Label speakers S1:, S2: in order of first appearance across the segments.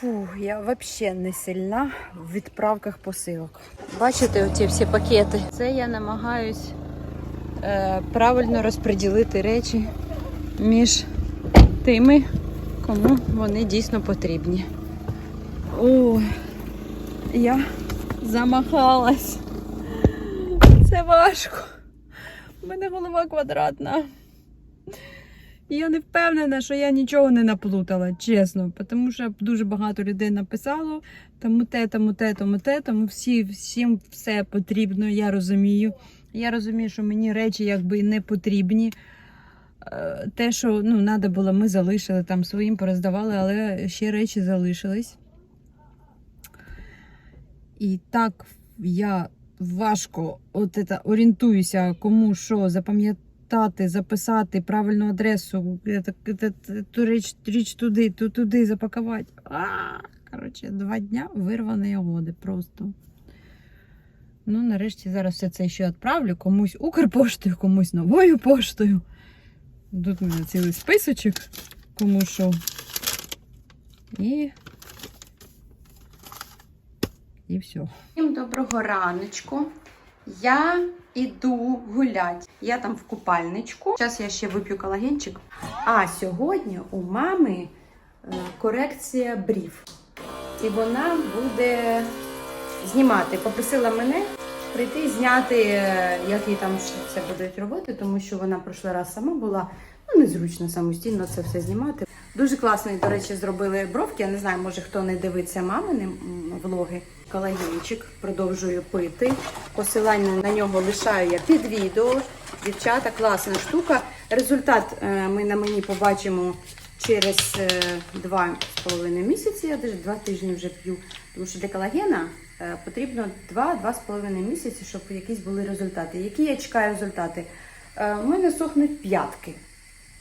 S1: Фу, я взагалі не сильна в відправках посилок. Бачите оці всі пакети? Це я намагаюсь е, правильно розподілити речі між тими, кому вони дійсно потрібні. О, я замахалась. Це важко. У мене голова квадратна. Я не впевнена, що я нічого не наплутала, чесно. Тому що дуже багато людей написало, тому те, тому те, тому те, тому всі, всім все потрібно, я розумію. Я розумію, що мені речі якби не потрібні. Е, Те, що ну, треба було, ми залишили, там своїм пороздавали, але ще речі залишились. І так я важко от это, орієнтуюся, кому що запам'ятати, записати правильну адресу, ту річ, річ туди, ту туди запакувати. А, коротше, два дня вирваної годи просто. Ну, нарешті зараз все це ще відправлю комусь Укрпоштою, комусь новою поштою. Тут у мене цілий списочок, кому що. І. І все. Всім доброго раночку. Я іду гуляти. Я там в купальничку. Зараз я ще вип'ю колагенчик. А сьогодні у мами е, корекція брів. І вона буде знімати. Попросила мене прийти зняти, е, як їй там все будуть робити, тому що вона прошлий раз сама була. Ну, незручно самостійно це все знімати. Дуже класно, до речі, зробили бровки. Я не знаю, може хто не дивиться мамини влоги. Колагенчик продовжую пити. Посилання на нього лишаю я під відео. Дівчата, класна штука. Результат е, ми на мені побачимо через е, два з половиною місяці. Я навіть два тижні вже п'ю. Тому що для колагена е, потрібно 2-2,5 місяці, щоб якісь були результати. Які я чекаю результати? Е, У мене сохнуть п'ятки.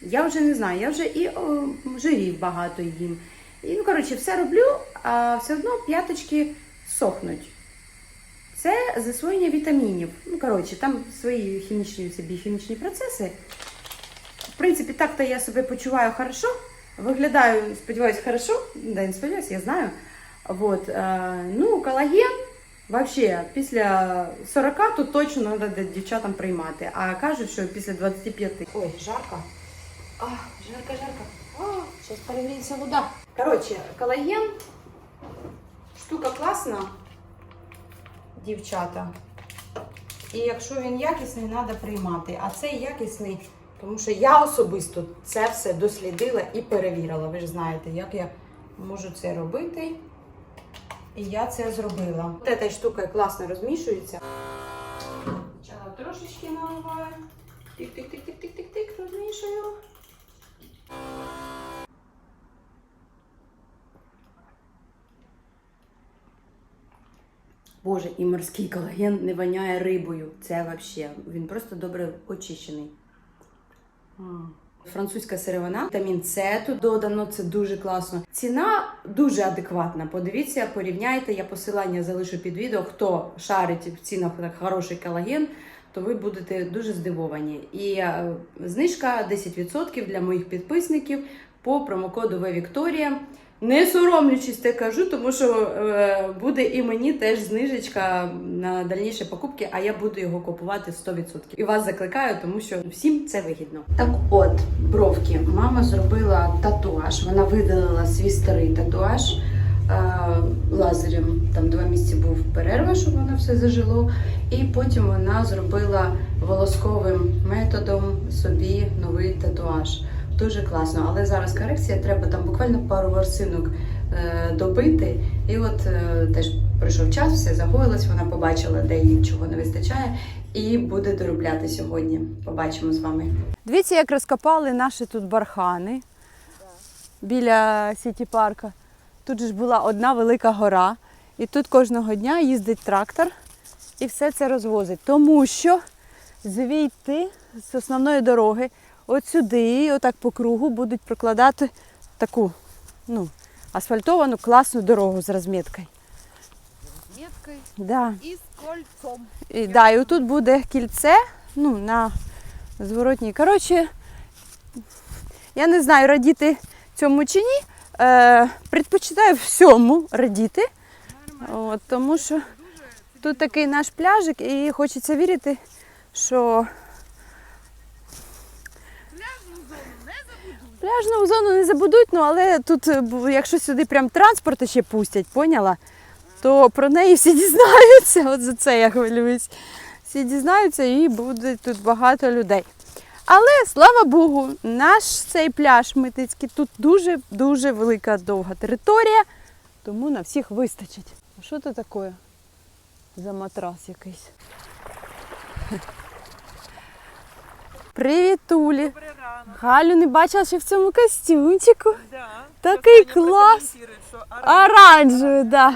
S1: Я вже не знаю, я вже і о, жирів багато їм. І, ну, коротше, все роблю, а все одно п'яточки сохнуть. Це засвоєння вітамінів. Ну, коротше, там свої хімічні собі хімічні процеси. В принципі, так-то я себе почуваю хорошо. Виглядаю, сподіваюся, хорошо. Да, не сподіваюся, я знаю. Вот. е, ну, колаген Вообще, після 40 то точно треба дівчатам приймати. А кажуть, що після 25. Ой, жарко. А, жарко, жарко. А, зараз перегріється вода. Коротше, колаген. Штука класна, дівчата. І якщо він якісний, треба приймати. А цей якісний, тому що я особисто це все дослідила і перевірила. Ви ж знаєте, як я можу це робити. І я це зробила. Ось ця штука класно розмішується. Трошечки наливаю. Тик-тик-тик-тик-тик-тик, розмішую. Боже, і морський колаген не воняє рибою. Це взагалі. Він просто добре очищений. Французька сировина, вітамін С тут додано, це дуже класно. Ціна дуже адекватна. Подивіться, порівняйте. Я посилання залишу під відео. Хто шарить в цінах на хороший колаген, то ви будете дуже здивовані. І е, знижка 10% для моїх підписників по промокоду Вікторія. Не соромлячись, те кажу, тому що е, буде і мені теж знижечка на дальніші покупки, а я буду його купувати 100%. І вас закликаю, тому що всім це вигідно. Так от, бровки. Мама зробила татуаж. Вона видалила свій старий татуаж е, лазером. Там два місяці був перерва, щоб воно все зажило. І потім вона зробила волосковим методом собі новий татуаж. Дуже класно, але зараз корекція, треба там буквально пару ворсинок е, добити. І от е, теж пройшов час, все загоїлось, вона побачила, де їй чого не вистачає, і буде доробляти сьогодні. Побачимо з вами. Дивіться, як розкопали наші тут бархани біля Сіті парка. Тут ж була одна велика гора, і тут кожного дня їздить трактор і все це розвозить. Тому що звідти з основної дороги от сюди, отак по кругу, будуть прокладати таку ну, асфальтовану класну дорогу з розміткою.
S2: меткой
S1: Да.
S2: и с кольцом.
S1: І, да, і тут буде кільце ну, на зворотній. Коротше, я не знаю, радіти цьому чи ні. е, предпочитаю всьому радіти. От, тому що тут такий наш пляжик, і хочеться вірити, що пляжну зону не забудуть, ну але тут, е, якщо сюди прям транспорт ще пустять, поняла? То про неї всі дізнаються. От за це я хвилююсь. Всі дізнаються і буде тут багато людей. Але слава Богу, наш цей пляж Митицький тут дуже-дуже велика довга територія, тому на всіх вистачить. А що це таке за матрас якийсь? Привіт, Тулі. Галю не бачила ще в цьому костюмчику.
S3: Да.
S1: Такий
S3: Таня
S1: клас.
S3: оранжевий для.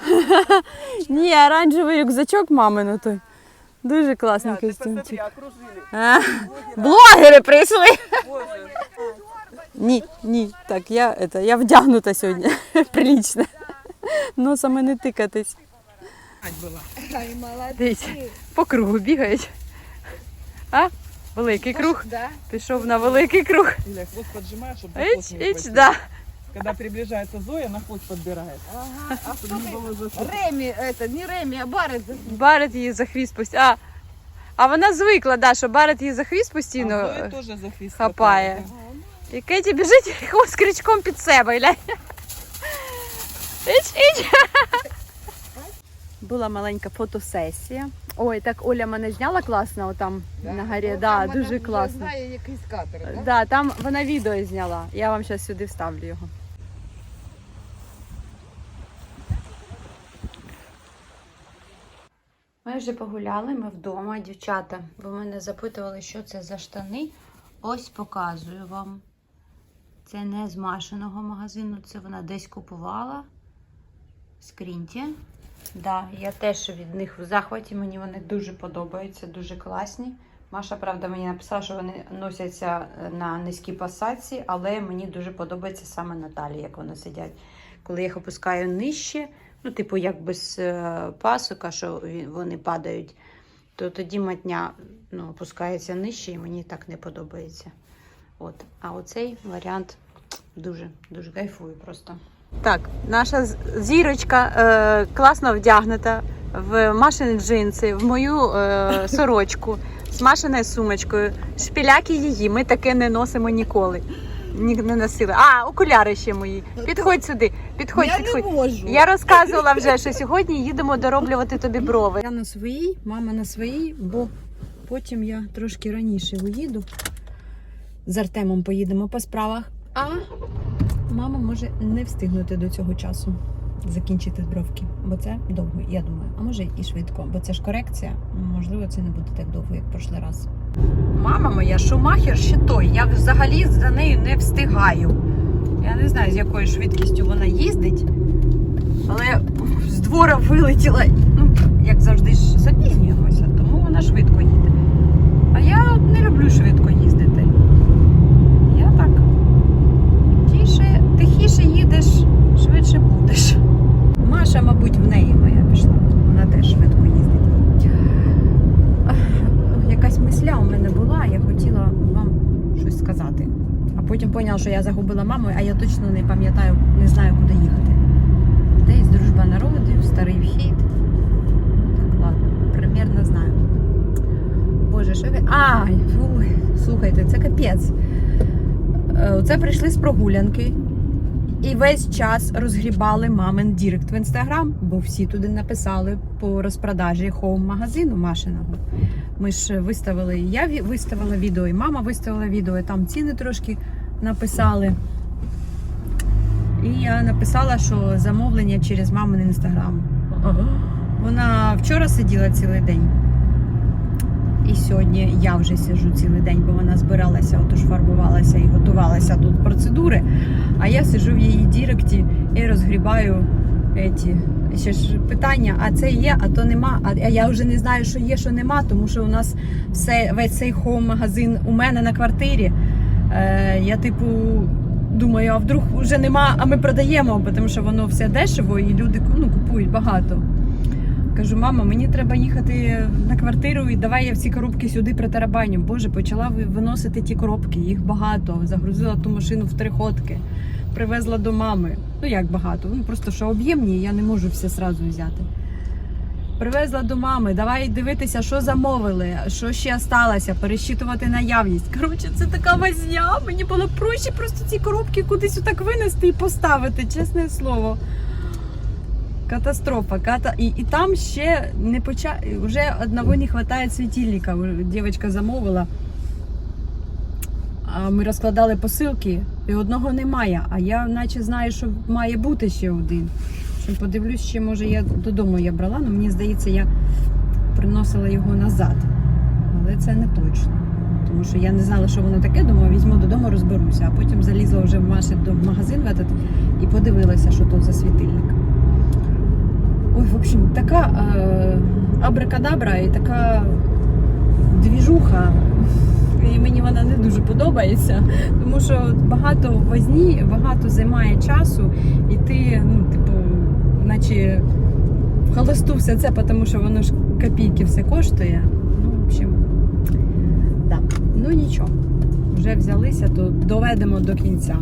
S1: Ні, оранжевий рюкзачок мамину той. Дуже класний
S3: Да,
S1: костюмчик.
S3: посмотри, окружили.
S1: А, блогери прийшли.
S3: Боже.
S1: Ні, ні, так, я, это, я вдягнута сьогодні. Прилічно. Носами не тикатись. Дивіться, по кругу бігають. А? Великий круг.
S2: Да.
S1: Пішов на великий круг.
S3: Илья, хвост поджимаешь, чтобы за
S1: Іч,
S3: хвост не
S1: іч,
S3: ухватил.
S1: да.
S3: Когда приближается Зоя, на хвост подбирает.
S2: Ага. А
S3: Чтобы не было засуха.
S2: Ремі, это, не Ремі, а Барет.
S1: Барет її за хвіст постійно. А, а вона звикла, да, що Барет її за хвіст
S3: А
S1: постійно
S3: Зоя
S1: е,
S3: тоже за хвост
S1: хапає.
S3: хватает.
S1: І Кеті біжить хвост крючком під себе. глянь. Іч, іч. Була маленька фотосесія. Ой, так Оля мене зняла класно отам на горі. Да, дуже класно.
S2: знає якийсь катер, да?
S1: Да, там вона відео зняла. Я вам зараз сюди вставлю його. Ми вже погуляли, ми вдома, дівчата. Ви мене запитували, що це за штани. Ось показую вам. Це не з Машиного магазину, це вона десь купувала. Скрінті. Да, я теж від них в захваті. Мені вони дуже подобаються, дуже класні. Маша, правда, мені написала, що вони носяться е, на низькій посадці, але мені дуже подобається саме на талії, як вони сидять. Коли я їх опускаю нижче, ну, типу, як без е, пасока, що вони падають, то тоді матня ну, опускається нижче і мені так не подобається. От. А оцей варіант дуже, дуже кайфую просто. Так, наша зірочка е, класно вдягнута в машини джинси, в мою е, сорочку з машиною сумочкою. Шпіляки її, ми таке не носимо ніколи. Ні, не носили. А, окуляри ще мої. Підходь сюди, підходь,
S2: Я
S1: підходь.
S2: не можу.
S1: Я розказувала вже, що сьогодні їдемо дороблювати тобі брови. Я на своїй, мама на своїй, бо потім я трошки раніше уїду. З Артемом поїдемо по справах. А мама може не встигнути до цього часу закінчити бровки, бо це довго, я думаю. А може і швидко, бо це ж корекція. Можливо, це не буде так довго, як прошлий раз. Мама моя шумахер ще той. Я взагалі за нею не встигаю. Я не знаю, з якою швидкістю вона їздить, але з двора вилетіла, ну, як завжди ж запізнюємося, тому вона швидко їде. А я не люблю швидко їздити. Я так тихіше їдеш, швидше будеш. Маша, мабуть, в неї моя пішла. Вона теж швидко їздить. Якась мисля у мене була, я хотіла вам щось сказати. А потім поняла, що я загубила маму, а я точно не пам'ятаю, не знаю, куди їхати. Десь дружба народів, старий вхід. Так, ладно, примірно знаю. Боже, що ви. А, слухайте, це капець. Е, Оце прийшли з прогулянки. І весь час розгрібали мамин Дірект в інстаграм, бо всі туди написали по розпродажі хоум-магазину Машиного. Ми ж виставили, я виставила відео, і мама виставила відео, і там ціни трошки написали. І я написала, що замовлення через мамин інстаграм. Вона вчора сиділа цілий день. І сьогодні я вже сиджу цілий день, бо вона збиралася, отож фарбувалася і готувалася тут процедури. А я сиджу в її діректі і розгрібаю еті. Ще ж питання, а це є, а то нема. А я вже не знаю, що є, що нема, тому що у нас все, весь цей хоум-магазин у мене на квартирі. Е, я, типу, думаю, а вдруг вже нема, а ми продаємо, тому що воно все дешево і люди ну, купують багато. Кажу, мама, мені треба їхати на квартиру і давай я всі коробки сюди притарабаню. Боже, почала виносити ті коробки, їх багато. Загрузила ту машину в три ходки, привезла до мами. Ну як багато? Ну просто що об'ємні, я не можу все сразу взяти. Привезла до мами, давай дивитися, що замовили, що ще сталося, пересчитувати наявність. Коротше, це така возня. Мені було проще просто ці коробки кудись отак винести і поставити, чесне слово. Катастрофа. Ката... І, і там ще не поча... вже одного не вистачає світильника. Дівчинка замовила. А ми розкладали посилки, і одного немає. А я наче знаю, що має бути ще один. Що подивлюсь, ще може я додому я брала, але мені здається, я приносила його назад. Але це не точно. Тому що я не знала, що воно таке, думаю, візьму додому, розберуся. А потім залізла вже в магазин в этот і подивилася, що тут за світильник. Ой, в общем, така е, абракадабра і така двіжуха. І мені вона не дуже подобається, тому що багато возні, багато займає часу, і ти, ну, типу, наче холосту все це, тому що воно ж копійки все коштує. Ну, в общем, да. Ну нічого. Вже взялися, то доведемо до кінця.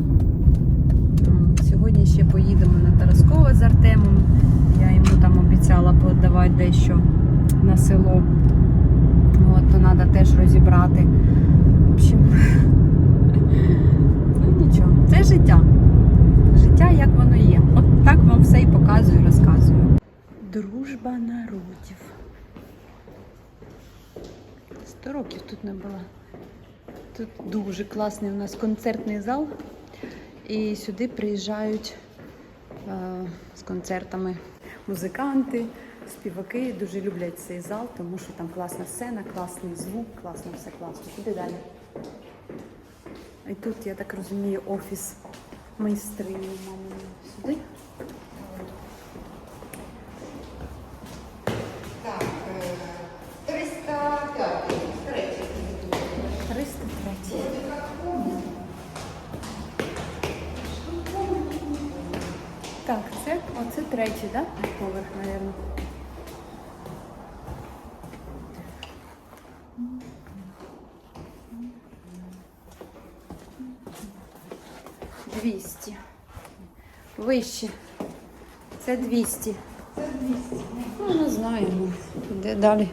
S1: Сьогодні ще поїдемо на Тараскове з Артемом. Я йому там обіцяла подавати дещо на село. От, то треба теж розібрати. В общем, ну нічого, це життя. Життя, як воно є. От так вам все і показую, розказую. Дружба народів. Сто років тут не була. Тут дуже класний у нас концертний зал. І сюди приїжджають е, з концертами музиканти, співаки. Дуже люблять цей зал, тому що там класна сцена, класний звук, класно, все класно. Куди далі? І тут, я так розумію, офіс майстрині. Сюди.
S2: Так, е, 305, третій.
S1: 303. Так, це оце третій, да? Поверх, мабуть. Двісті. Вище. Це 200. Це 200. Ну, не знаю. ну, Де далі?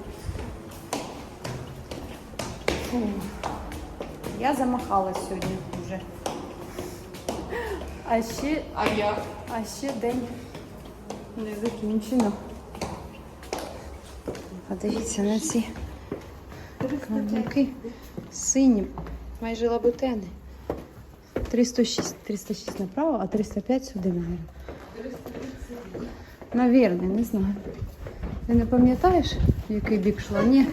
S1: Фу. Я замахалась сьогодні вже. А ще,
S2: А я?
S1: а ще день не закінчено. Подивіться на ці каблуки сині, майже лабутени. 306, 306 направо, а 305 сюди, мабуть. Навірно, не знаю. Ти не пам'ятаєш, в який бік йшла? Ні.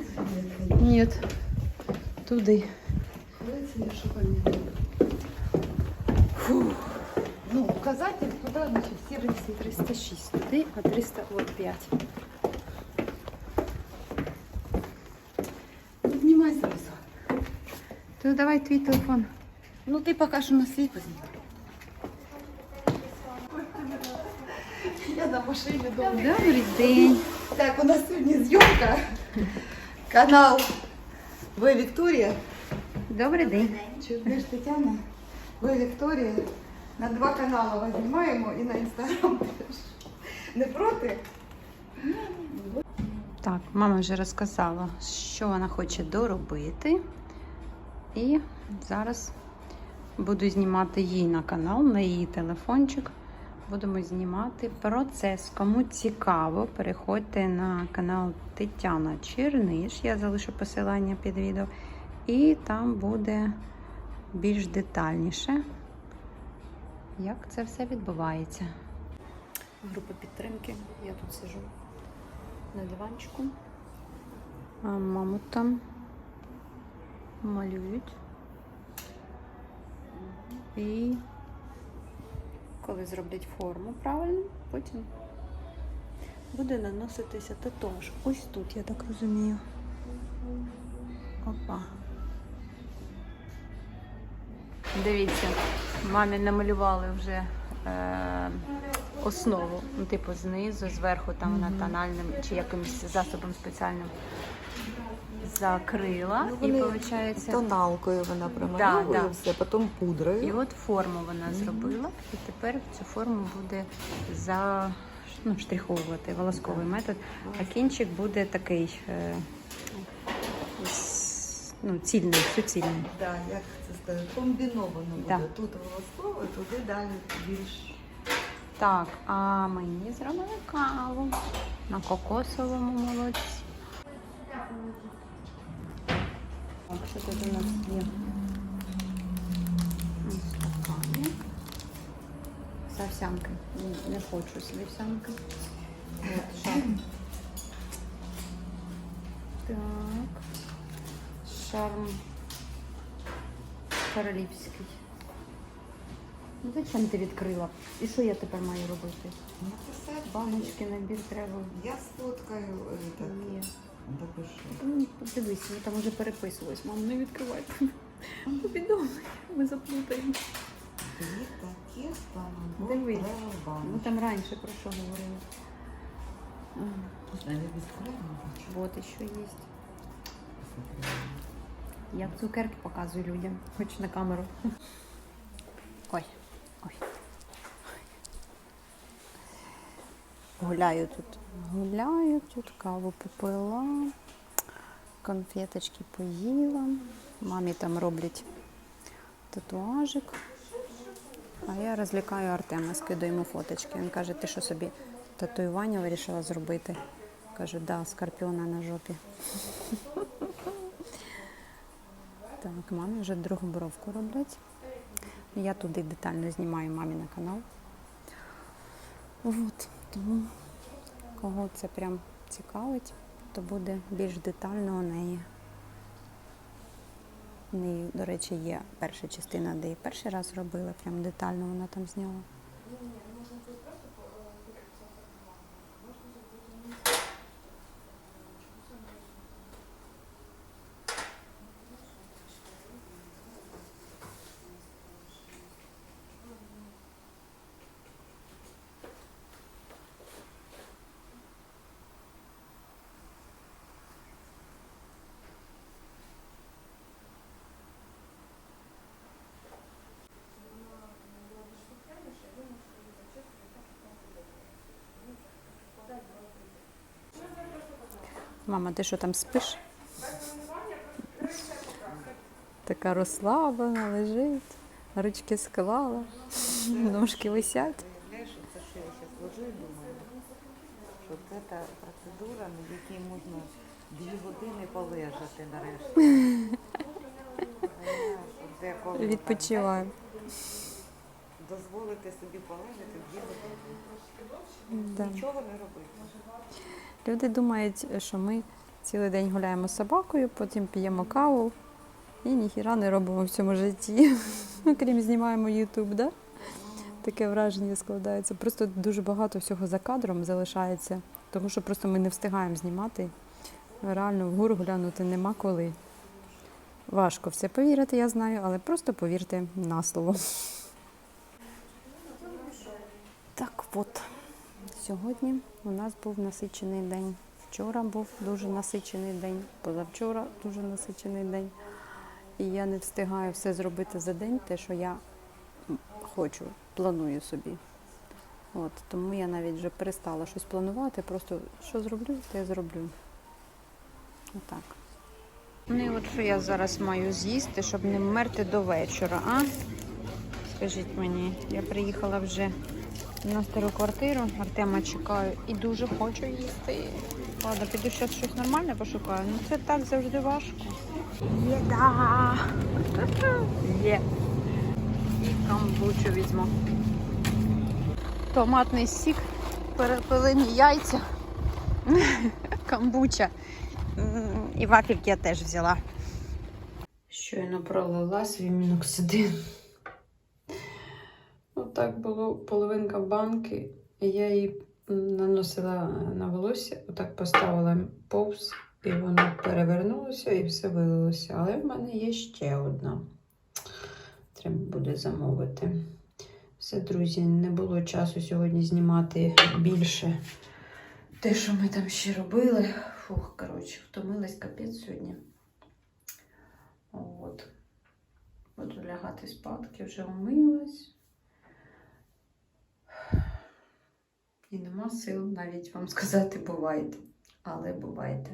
S1: Ні. Туди.
S2: 30,
S1: 306 туди, а 305.
S2: Піднімай зараз.
S1: То давай твій телефон.
S2: Ну ти поки що на свій візьми. Я на машині вдома.
S1: Добрий день.
S2: Так, у нас сьогодні зйомка. Канал Ви Вікторія.
S1: Добрий день.
S2: Чудниш Тетяна. Ви Вікторія. На два канали вас знімаємо і на інстаграм теж. Не проти?
S1: Так, мама вже розказала, що вона хоче доробити. І зараз буду знімати їй на канал, на її телефончик. Будемо знімати процес. Кому цікаво, переходьте на канал Тетяна Черниш. Я залишу посилання під відео. І там буде більш детальніше, як це все відбувається. Група підтримки. Я тут сижу на диванчику. А маму там малюють. І коли зроблять форму правильно, потім буде наноситися татуаж. Ось тут, я так розумію. Опа. Дивіться, мамі намалювали вже е, основу. Ну, типу, знизу, зверху там вона тональним чи якимось засобом спеціальним закрила.
S2: Ну,
S1: і
S2: вони
S1: виходить,
S2: Тоналкою вона
S1: Да,
S2: промальовує
S1: да.
S2: все, потім пудрою.
S1: і от форму вона зробила. І тепер цю форму буде за ну, штриховувати волосковий метод. А кінчик буде такий е, ну, цільний, суцільний.
S2: Да, як це сказати, комбіновано буде.
S1: Да.
S2: Тут волосково, туди далі більш.
S1: Так, а мені зробили каву на кокосовому молоці. Так, що тут у нас є? Ось така. З овсянки. Не хочу з. От, шарм. Так. Шарм королівський. Ну зачем ти відкрила? І що я тепер маю робити?
S2: Написати.
S1: Баночки, набір треба.
S2: Я сфоткаю е, так,
S1: Ні. Ну, Подивись, ми там вже переписувались. Мам, не відкривай. Повідомлення, ми заплутаємо.
S2: Дві такі.
S1: Дивись. Ми там раніше про що говорили.
S2: Навіть відкримо.
S1: Вот ще є. Я цукерки показую людям, хоч на камеру. Ой, ой. Гуляю тут. Гуляю тут, каву попила, конфеточки поїла. Мамі там роблять татуажик. А я розлікаю Артема, скидаю йому фоточки. Він каже, ти що собі татуювання вирішила зробити? Кажу, да, скорпіона на жопі. Так, мамі вже другу бровку роблять. Я туди детально знімаю мамі на канал. От, тому кого це прям цікавить, то буде більш детально у неї. У неї, до речі, є перша частина, де її перший раз робила, прям детально вона там зняла. Мама, ти що там спиш? Така розслаблена, лежить, ручки склала, ножки висять.
S2: Це що я зараз ложу і думаю, що це та процедура, на якій можна дві години полежати нарешті.
S4: Відпочиваю.
S2: Дозволити собі полежати дві години.
S4: Да.
S2: Нічого не робити.
S4: Люди думають, що ми цілий день гуляємо з собакою, потім п'ємо каву і ніхіра не робимо в цьому житті. Крім знімаємо Ютуб, да? Таке враження складається. Просто дуже багато всього за кадром залишається, тому що просто ми не встигаємо знімати. Реально вгору глянути нема коли. Важко все повірити, я знаю, але просто повірте на слово. Так от, сьогодні у нас був насичений день. Вчора був дуже насичений день, позавчора дуже насичений день. І я не встигаю все зробити за день, те, що я хочу, планую собі. От, тому я навіть вже перестала щось планувати, просто що зроблю, те зроблю. Отак. Ну і от що я зараз маю з'їсти, щоб не вмерти до вечора, а? Скажіть мені, я приїхала вже на стару квартиру, Артема чекаю і дуже хочу їсти. Ладно, піду зараз щось нормальне пошукаю. Ну це так завжди важко. Єда! Є. І камбучу візьму. Томатний сік, перепилені яйця, камбуча. І вафельки я теж взяла. Щойно пролила свій міноксидин. Ну, так було половинка банки, і я її наносила на волосся, отак поставила повз, і воно перевернулося і все вилилося. Але в мене є ще одна. Треба буде замовити.
S1: Все, друзі, не було часу сьогодні знімати більше. Те, що ми там ще робили. Фух, коротше, втомилась капець сьогодні. От. Буду лягати спадки, вже умилась. І нема сил навіть вам сказати бувайте. Але бувайте.